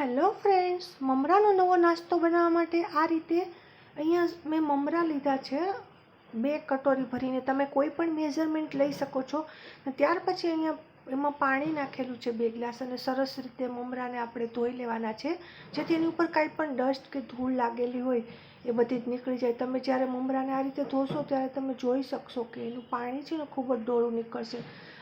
Hello friends, મમરાનો નવો નાસ્તો બનાવવા માટે આ રીતે અહીંયા મેં મમરા લીધા છે. બે કટોરી ભરીને તમે કોઈ પણ મેઝરમેન્ટ લઈ શકો છો. ત્યાર પછી અહીંયા એમાં પાણી નાખેલું છે બે ગ્લાસ અને સરસ રીતે મમરાને આપણે ધોઈ લેવાના છે. જેથી એની ઉપર કાંઈ પણ ડસ્ટ કે ધૂળ લાગેલી હોય એ બધી જ નીકળી જાય. તમે જ્યારે મમરાને આ રીતે ધોશો ત્યારે તમે જોઈ શકશો કે એનું પાણી છે ને ખૂબ જ ડોળું નીકળશે.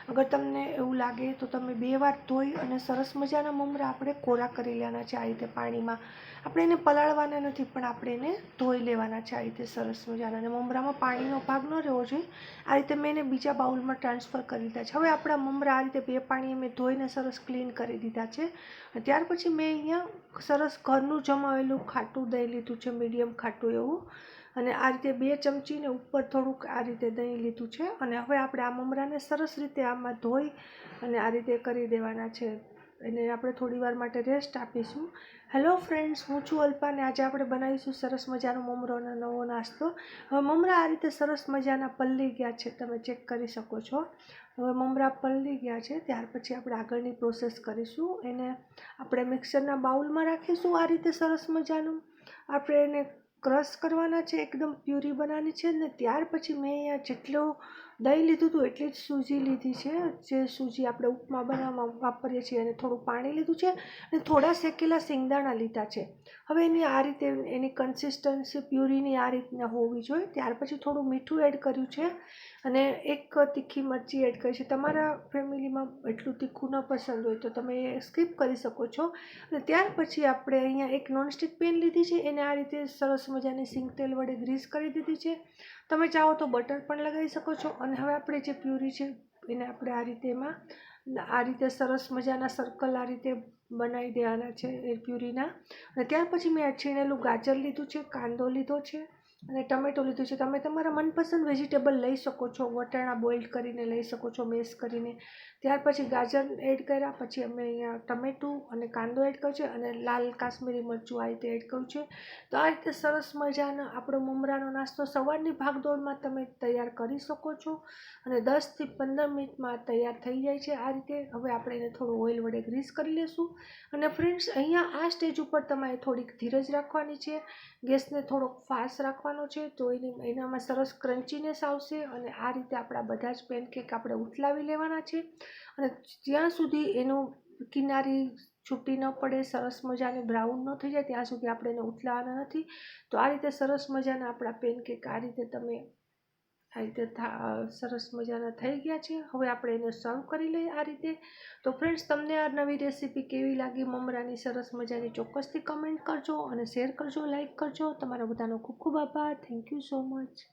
અગર તમને એવું લાગે તો તમે બે વાર ધોઈ અને સરસ મજાના મમરા આપણે કોરા કરી લેવાના છે આ રીતે પાણીમાં. આપણે એને પલાળવાના નથી, પણ આપણે એને ધોઈ લેવાના છે આ રીતે સરસ મજાના. અને મમરામાં પાણીનો ભાગ ન રહેવો જોઈએ. આ રીતે મેં એને બીજા બાઉલમાં ટ્રાન્સફર કરી દીધા છે. હવે આપણા મમરા આ રીતે બે પાણીએ મેં ધોઈને સરસ ક્લીન કરી દીધા છે. ત્યાર પછી મેં અહીંયા સરસ ઘરનું જમાવેલું ખાટું દહીં લીધું છે, મીડિયમ ખાટું. એવું. અને આ રીતે બે ચમચીને ઉપર થોડુંક આ રીતે દહીં લીધું છે. અને હવે આપણે આ મમરાને સરસ રીતે આમાં ધોઈ અને આ રીતે કરી દેવાના છે. એને આપણે થોડી વાર માટે રેસ્ટ આપીશું. હેલો ફ્રેન્ડ્સ હું છું અલ્પા અને આજે આપણે બનાવીશું સરસ મજાનો મમરોનો નવો નાસ્તો. હવે મમરા આ રીતે સરસ મજાના પલ્લી ગયા છે. તમે ચેક કરી શકો છો. હવે મમરા પલ્લી ગયા છે. ત્યાર પછી આપણે આગળની પ્રોસેસ કરીશું. એને આપણે મિક્સરના બાઉલમાં રાખીશું આ રીતે સરસ મજાનું. આપણે એને ક્રશ કરવાના છે, એકદમ પ્યુરી બનાવવાની છે ને ત્યાર પછી મેં અહીંયા જેટલું દહીં લીધું હતું એટલી જ સૂજી લીધી છે. જે સૂજી આપણે ઉપમા બનાવવામાં વાપરીએ છીએ અને થોડું પાણી લીધું છે અને થોડા શેકેલા શિંગદાણા લીધા છે. હવે એની આ રીતે, એની કન્સિસ્ટન્સી પ્યુરીની આ રીતના હોવી જોઈએ. ત્યાર પછી થોડું મીઠું એડ કર્યું છે અને એક તીખી મરચી એડ કરી છે. તમારા ફેમિલીમાં એટલું તીખું ન પસંદ હોય તો તમે એ સ્કીપ કરી શકો છો. અને ત્યાર પછી આપણે અહીંયા એક નોનસ્ટિક પેન લીધી છે. એને આ રીતે સરસ મજાની સિંગ તેલ વડે ગ્રીસ કરી દીધી છે. તમે ચાહો તો બટર પણ લગાવી શકો છો. અને હવે આપણે જે પ્યુરી છે, એને આપણે આ રીતે એમાં આ રીતે સરસ મજાના સર્કલ આ રીતે બનાવી દેવાના છે એ પ્યુરીના. અને ત્યાર પછી મેં છીણેલું ગાજર લીધું છે, કાંદો લીધો છે. અને ટમેટો લીધું છે. તમે તમારા મનપસંદ વેજીટેબલ લઈ શકો છો. વટાણા બોઇલ કરીને લઈ શકો છો, મેશ કરીને. ત્યાર પછી ગાજર એડ કર્યા. પછી અમે અહીંયા ટમેટું અને કાંદો એડ કર્યો છે અને લાલ કાશ્મીરી મરચું આ રીતે એડ કર્યું છે. તો આ રીતે સરસ મજાના આપણો મમરાનો નાસ્તો સવારની ભાગદોડમાં તમે તૈયાર કરી શકો છો અને દસથી પંદર મિનિટમાં તૈયાર થઈ જાય છે આ રીતે. હવે આપણે એને થોડું ઓઇલ વડે ગ્રીસ કરી લઈશું અને ફ્રેન્ડ્સ, અહીંયા આ સ્ટેજ ઉપર તમારે થોડીક ધીરજ રાખવાની છે. ગેસને થોડોક ફાસ્ટ રાખવાનો છે, તો એની, એનામાં સરસ ક્રન્ચીનેસ આવશે અને આ રીતે આપણા બધા જ પેનકેક આપણે ઉથલાવી લેવાના છે. અને જ્યાં સુધી એનું કિનારી છૂટી ન પડે, સરસ મજાની બ્રાઉન ન થઈ જાય, ત્યાં સુધી આપણે એને ઉથલાવાના નથી. તો આ રીતે સરસ મજાના આપણા પેનકેક આ રીતે તમે આ રીતે સરસ મજાના થઈ ગયા છે. હવે આપણે એને સર્વ કરી લઈએ આ રીતે. તો ફ્રેન્ડ્સ તમને આ નવી રેસીપી કેવી લાગી? મમરાની સરસ મજાની ચોક્કસથી કમેન્ટ કરજો અને શેર કરજો લાઇક કરજો. તમારા બધાનો ખૂબ ખૂબ આભાર. Thank you so much